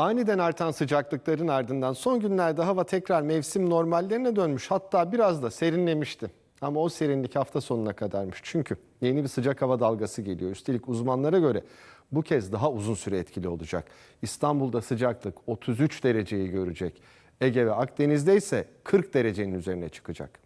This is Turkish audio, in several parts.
Aniden artan sıcaklıkların ardından son günlerde hava tekrar mevsim normallerine dönmüş. Hatta biraz da serinlemişti. Ama o serinlik hafta sonuna kadarmış. Çünkü yeni bir sıcak hava dalgası geliyor. Üstelik uzmanlara göre bu kez daha uzun süre etkili olacak. İstanbul'da sıcaklık 33 dereceyi görecek. Ege ve Akdeniz'de ise 40 derecenin üzerine çıkacak.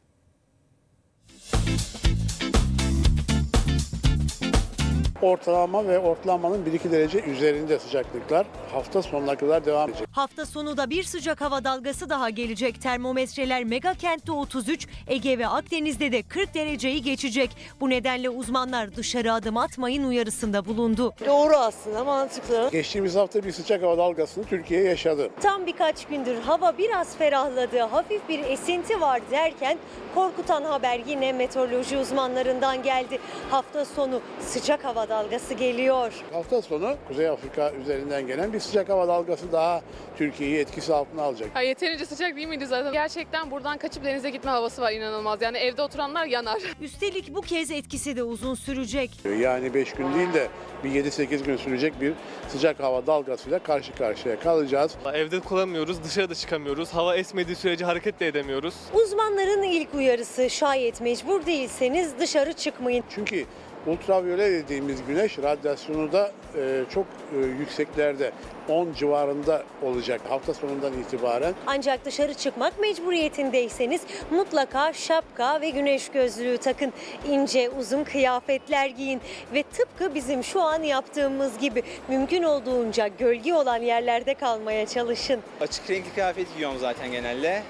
Ortalama ve ortalamanın 1-2 derece üzerinde sıcaklıklar hafta sonuna kadar devam edecek. Hafta sonu da bir sıcak hava dalgası daha gelecek. Termometreler mega kentte 33, Ege ve Akdeniz'de de 40 dereceyi geçecek. Bu nedenle uzmanlar dışarı adım atmayın uyarısında bulundu. Doğru aslında mantıklı. Geçtiğimiz hafta bir sıcak hava dalgasını Türkiye yaşadı. Tam birkaç gündür hava biraz ferahladı, hafif bir esinti var derken korkutan haber yine meteoroloji uzmanlarından geldi. Hafta sonu sıcak hava dalgası geliyor. Hafta sonu Kuzey Afrika üzerinden gelen bir sıcak hava dalgası daha Türkiye'yi etkisi altına alacak. Ha, yeterince sıcak değil miydi zaten? Gerçekten buradan kaçıp denize gitme havası var inanılmaz. Yani evde oturanlar yanar. Üstelik bu kez etkisi de uzun sürecek. Yani 5 gün değil de bir 7-8 gün sürecek bir sıcak hava dalgasıyla karşı karşıya kalacağız. Evde kullanmıyoruz, dışarıda çıkamıyoruz. Hava esmediği sürece hareket de edemiyoruz. Uzmanların ilk uyarısı şayet mecbur değilseniz dışarı çıkmayın. Çünkü ultraviyole dediğimiz güneş radyasyonu da e, çok e, yükseklerde 10 civarında olacak hafta sonundan itibaren. Ancak dışarı çıkmak mecburiyetindeyseniz mutlaka şapka ve güneş gözlüğü takın. İnce uzun kıyafetler giyin ve tıpkı bizim şu an yaptığımız gibi mümkün olduğunca gölge olan yerlerde kalmaya çalışın. Açık renkli kıyafet giyiyorum zaten genelde.